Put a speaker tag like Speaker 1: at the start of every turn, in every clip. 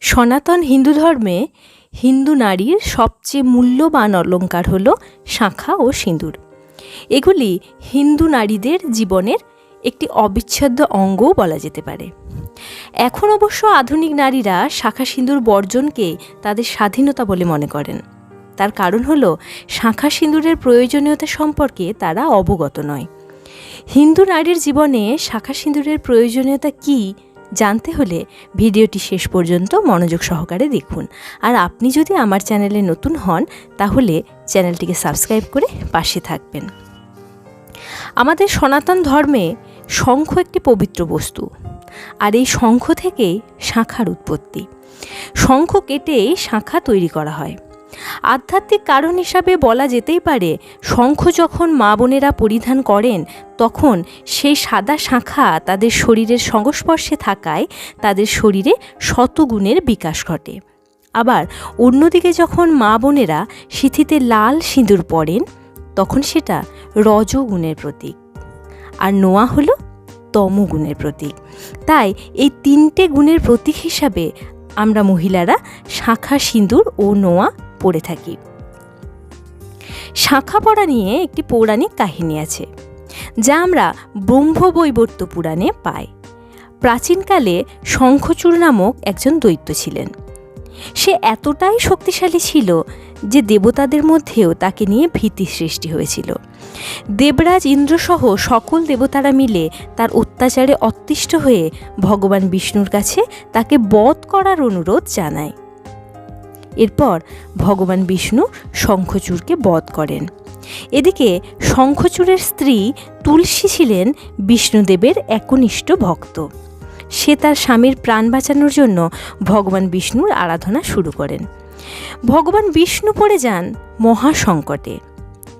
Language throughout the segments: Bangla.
Speaker 1: সনাতন হিন্দু ধর্মে হিন্দু নারীর সবচেয়ে মূল্যবান অলংকার হল শাঁখা ও সিঁদুর। এগুলি হিন্দু নারীদের জীবনের একটি অবিচ্ছেদ্য অঙ্গও বলা যেতে পারে। এখন অবশ্য আধুনিক নারীরা শাঁখা সিঁদুর বর্জনকে তাদের স্বাধীনতা বলে মনে করেন। তার কারণ হল শাঁখা সিঁদুরের প্রয়োজনীয়তা সম্পর্কে তারা অবগত নয়। হিন্দু নারীর জীবনে শাঁখা সিঁদুরের প্রয়োজনীয়তা কী জানতে হলে ভিডিওটি শেষ পর্যন্ত মনোযোগ সহকারে দেখুন। আর আপনি যদি আমার চ্যানেলে নতুন হন, তাহলে চ্যানেলটিকে সাবস্ক্রাইব করে পাশে থাকবেন। আমাদের সনাতন ধর্মে শঙ্খ একটি পবিত্র বস্তু, আর এই শঙ্খ থেকেই শাঁখার উৎপত্তি। শঙ্খ কেটেই শাঁখা তৈরি করা হয়। আধ্যাত্মিক কারণ হিসাবে বলা যেতেই পারে, শঙ্খ যখন মা বোনেরা পরিধান করেন, তখন সেই সাদা শাঁখা তাদের শরীরের সংস্পর্শে থাকায় তাদের শরীরে শতগুণের বিকাশ ঘটে। আবার অন্যদিকে যখন মা বোনেরা সিথিতে লাল সিঁদুর পরেন, তখন সেটা রজগুণের প্রতীক। আর নোয়া হলো তমগুণের প্রতীক। তাই এই তিনটে গুণের প্রতীক হিসাবে আমরা মহিলারা শাঁখা, সিঁদুর ও নোয়া পড়ে থাকি। শাঁখা পড়া নিয়ে একটি পৌরাণিক কাহিনী আছে, যা আমরা ব্রহ্মবৈবর্ত পুরাণে পাই। প্রাচীনকালে শঙ্খচূড় নামক একজন দৈত্য ছিলেন। সে এতটাই শক্তিশালী ছিল যে দেবতাদের মধ্যেও তাকে নিয়ে ভীতি সৃষ্টি হয়েছিল। দেবরাজ ইন্দ্রসহ সকল দেবতারা মিলে তার অত্যাচারে অতিষ্ঠ হয়ে ভগবান বিষ্ণুর কাছে তাকে বধ করার অনুরোধ জানায়। এরপর ভগবান বিষ্ণু শঙ্খচূড়কে বধ করেন। এদিকে শঙ্খচূড়ের স্ত্রী তুলসী ছিলেন বিষ্ণুদেবের একনিষ্ঠ ভক্ত। সে তার স্বামীর প্রাণ বাঁচানোর জন্য ভগবান বিষ্ণুর আরাধনা শুরু করেন। ভগবান বিষ্ণু পড়ে যান মহাসংকটে।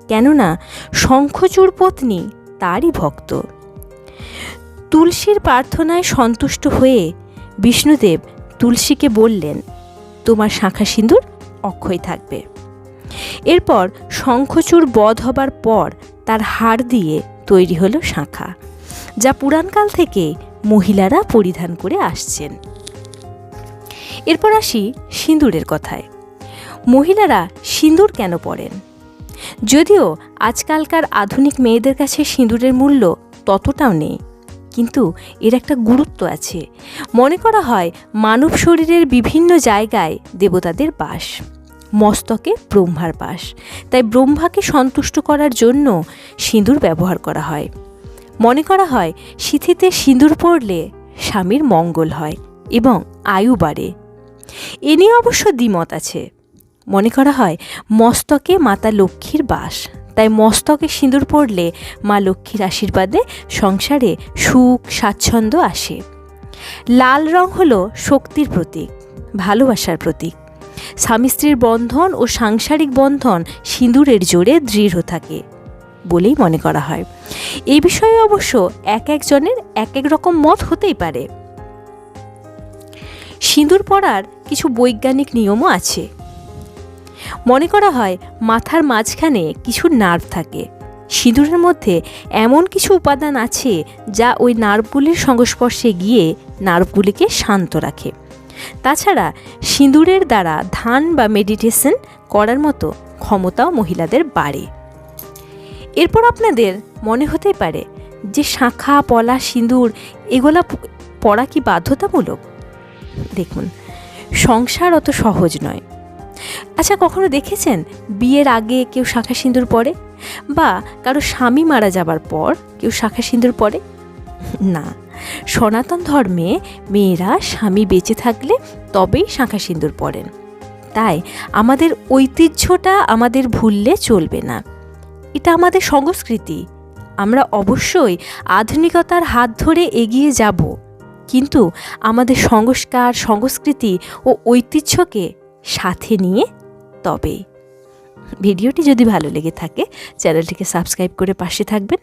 Speaker 1: কেননা শঙ্খচূড় পত্নী তারই ভক্ত। তুলসীর প্রার্থনায় সন্তুষ্ট হয়ে বিষ্ণুদেব তুলসীকে বললেন তোমার শাঁখা সিঁদুর অক্ষয় থাকবে। এরপর শঙ্খচূড় বধ হবার পর তার হাড় দিয়ে তৈরি হলো শাঁখা, যা পুরাণকাল থেকে মহিলারা পরিধান করে আসছেন। এরপর আসি সিঁদুরের কথায়। মহিলারা সিঁদুর কেন পরেন? যদিও আজকালকার আধুনিক মেয়েদের কাছে সিঁদুরের মূল্য ততটাও নেই। কিন্তু এর একটা গুরুত্ব আছে। মনে করা হয়, মানব শরীরের বিভিন্ন জায়গায় দেবতাদের বাস। মস্তকে ব্রহ্মার বাস। তাই ব্রহ্মাকে সন্তুষ্ট করার জন্য সিঁদুর ব্যবহার করা হয়। মনে করা হয়, সিথিতে সিঁদুর পড়লে স্বামীর মঙ্গল হয় এবং আয়ু বাড়ে। এ নিয়ে অবশ্য দ্বিমত আছে। মনে করা হয়, মস্তকে মাতা লক্ষ্মীর বাস। তাই মস্তকে সিঁদুর পড়লে মা লক্ষ্মীর আশীর্বাদে সংসারে সুখ, স্বাচ্ছন্দ্য আসে। লাল রং হলো শক্তির প্রতীক, ভালোবাসার প্রতীক। স্বামী স্ত্রীর বন্ধন ও সাংসারিক বন্ধন সিঁদুরের জোরে দৃঢ় থাকে বলেই মনে করা হয়। এ বিষয়ে অবশ্য এক একজনের এক এক রকম মত হতেই পারে। সিঁদুর পরার কিছু বৈজ্ঞানিক নিয়মও আছে। মনে করা হয় মাথার মাঝখানে কিছু নার্ভ থাকে। সিঁদুরের মধ্যে এমন কিছু উপাদান আছে যা ওই নার্ভগুলির সংস্পর্শে গিয়ে নার্ভগুলিকে শান্ত রাখে। তাছাড়া সিঁদুরের দ্বারা ধান বা মেডিটেশন করার মতো ক্ষমতাও মহিলাদের বাড়ে। এরপর আপনাদের মনে হতেই পারে যে শাঁখা, পলা, সিঁদুর, এগুলা পড়া কি বাধ্যতামূলক? দেখুন, সংসার অত সহজ নয়। আচ্ছা কখনো দেখেছেন বিয়ের আগে কেউ শাঁখা সিঁদুর পরে? বা কারও স্বামী মারা যাবার পর কেউ শাঁখা সিঁদুর পরে? না, সনাতন ধর্মে মেয়েরা স্বামী বেঁচে থাকলে তবেই শাঁখা সিঁদুর পরেন। তাই আমাদের ঐতিহ্যটা আমাদের ভুললে চলবে না। এটা আমাদের সংস্কৃতি। আমরা অবশ্যই আধুনিকতার হাত ধরে এগিয়ে যাব। কিন্তু আমাদের সংস্কার, সংস্কৃতি ও ঐতিহ্যকে সাথে নিয়ে তবে। ভিডিওটি যদি ভালো লেগে থাকে চ্যানেলটিকে সাবস্ক্রাইব করে পাশে থাকবেন।